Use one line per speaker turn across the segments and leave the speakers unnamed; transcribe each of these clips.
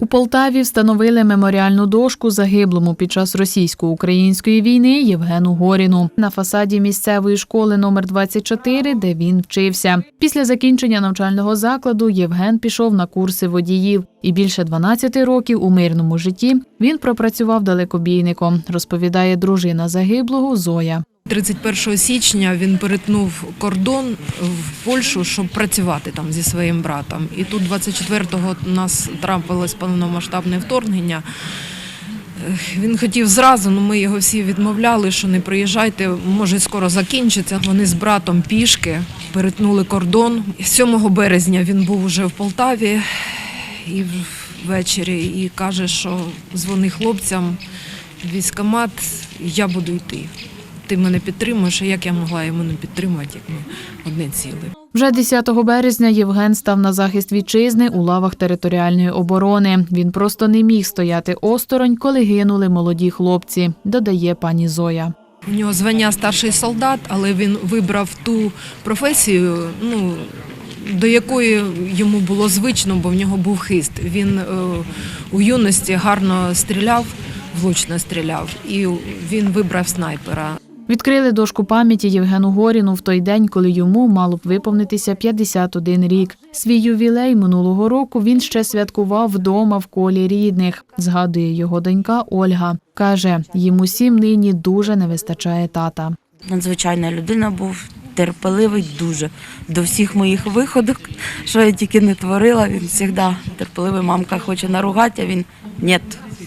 У Полтаві встановили меморіальну дошку загиблому під час російсько-української війни Євгену Горіну на фасаді місцевої школи номер 24, де він вчився. Після закінчення навчального закладу Євген пішов на курси водіїв, і більше 12 років у мирному житті він пропрацював далекобійником, розповідає дружина загиблого Зоя.
31 січня він перетнув кордон в Польщу, щоб працювати там зі своїм братом. І тут 24-го у нас трапилось повномасштабне вторгнення. Він хотів зразу, але ми його всі відмовляли, що не приїжджайте, може скоро закінчиться. Вони з братом пішки перетнули кордон. 7 березня він був уже в Полтаві і ввечері і каже, що дзвони хлопцям, в військкомат, я буду йти. Ти мене підтримуєш, а як я могла йому не підтримати, як ми одне ціле.
Вже 10 березня Євген став на захист вітчизни у лавах територіальної оборони. Він просто не міг стояти осторонь, коли гинули молоді хлопці, додає пані Зоя.
У нього звання старший солдат, але він вибрав ту професію, ну до якої йому було звично, бо в нього був хист. Він е, у юності гарно стріляв, влучно стріляв, і він вибрав снайпера.
Відкрили дошку пам'яті Євгену Горіну в той день, коли йому мало б виповнитися 51 рік. Свій ювілей минулого року він ще святкував вдома в колі рідних. Згадує його донька Ольга. Каже, їм усім нині дуже не вистачає тата.
надзвичайна людина був, терпеливий дуже до всіх моїх виходок, що я тільки не творила. Він завжди терпеливий. Мамка хоче наругати, а він ні,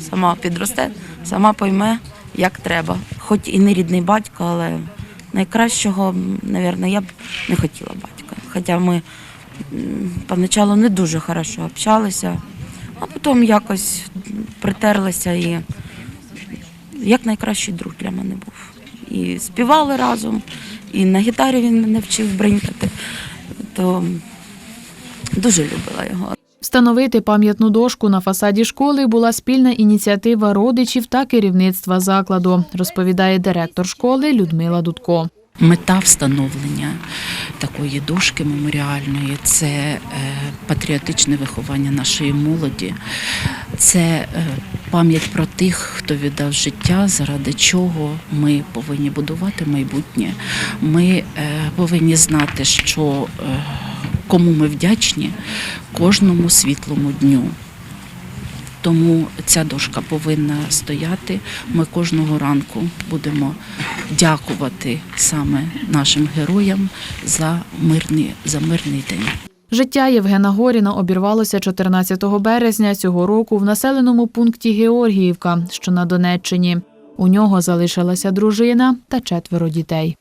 сама підросте, сама пойме, як треба. Хоч і не рідний батько, але найкращого, мабуть, я б не хотіла батька. Хоча ми поначалу не дуже хорошо общалися, а потім якось притерлися і як найкращий друг для мене був. І співали разом, і на гітарі він мене вчив бринькати. То дуже любила його.
Встановити пам'ятну дошку на фасаді школи була спільна ініціатива родичів та керівництва закладу, розповідає директор школи Людмила Дудко.
Мета встановлення такої дошки меморіальної це е, патріотичне виховання нашої молоді, це е, пам'ять про тих, хто віддав життя, заради чого ми повинні будувати майбутнє. Ми е, повинні знати, що кому ми вдячні кожному світлому дню. Тому ця дошка повинна стояти. Ми кожного ранку будемо дякувати саме нашим героям за мирний, за мирний день.
Життя Євгена Горіна обірвалося 14 березня цього року в населеному пункті Георгіївка, що на Донеччині. У нього залишилася дружина та четверо дітей.